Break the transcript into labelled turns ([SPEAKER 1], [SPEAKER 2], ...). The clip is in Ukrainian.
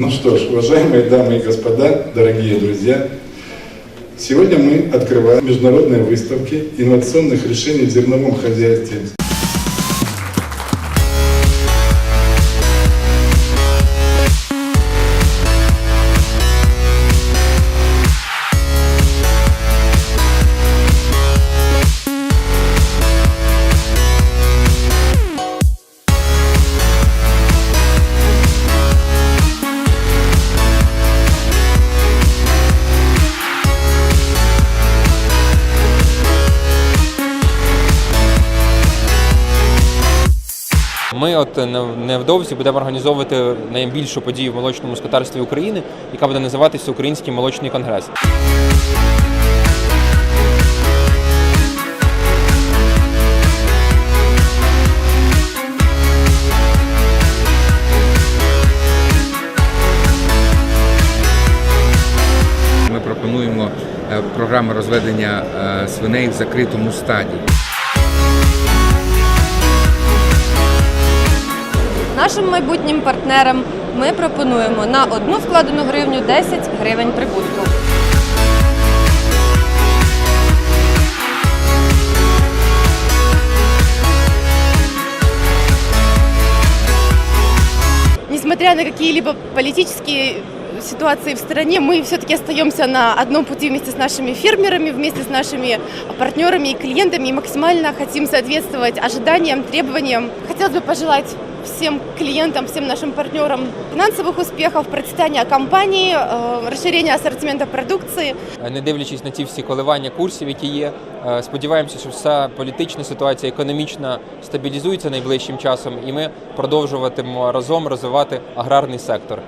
[SPEAKER 1] Ну что ж, уважаемые дамы и господа, дорогие друзья, сегодня мы открываем международные выставки инновационных решений в зерновом хозяйстве.
[SPEAKER 2] Ми от невдовзі будемо організовувати найбільшу подію в молочному скотарстві України, яка буде називатися Український молочний конгрес.
[SPEAKER 3] Ми пропонуємо е, програму розведення е, свиней в закритому стаді.
[SPEAKER 4] Нашим майбутнім партнерам ми пропонуємо на одну вкладену гривню 10 гривень прибутку.
[SPEAKER 5] несмотря на какие-либо политические ситуации в стране, мы все-таки остаемся на одном пути вместе с нашими фермерами, вместе с нашими партнерами и клиентами и максимально хотим соответствовать ожиданиям, требованиям. Хотелось бы пожелать всем клиентам, всем нашим партнерам финансовых успехов, процветания компании, розширення расширения ассортимента продукции,
[SPEAKER 2] Е, Не дивлячись на ті всі коливання курсів, які є, е, сподіваємося, що вся політична ситуація, економічна стабілізується найближчим часом, і ми продовжуватимемо разом розвивати аграрний сектор.